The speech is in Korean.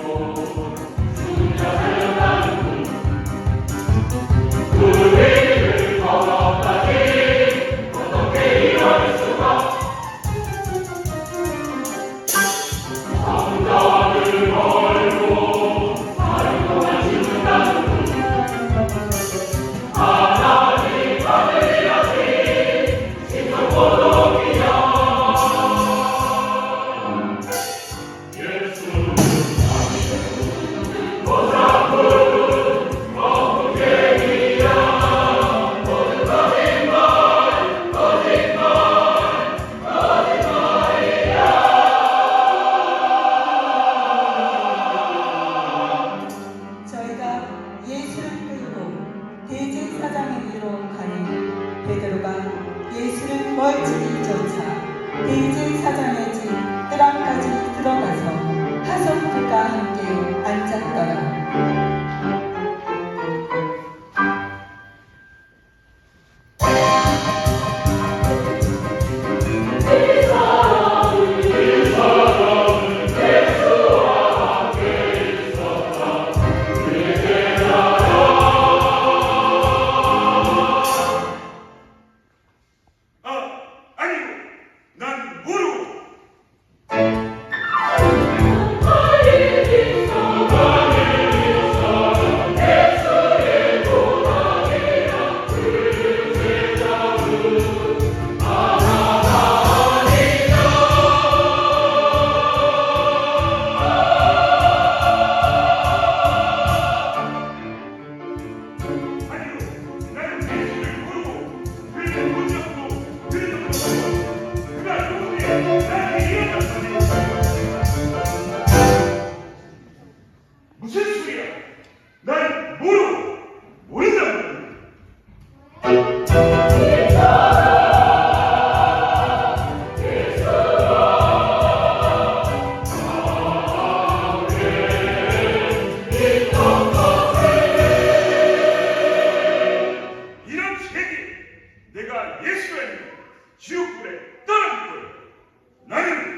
Senhor. 예수를 끌고 대제사장에게로 가니 베드로가 예수를 멀찍이 쫓아 대제사장의 집 뜰안까지 들어가서 하성들과 함께 앉 誰にこ投げる。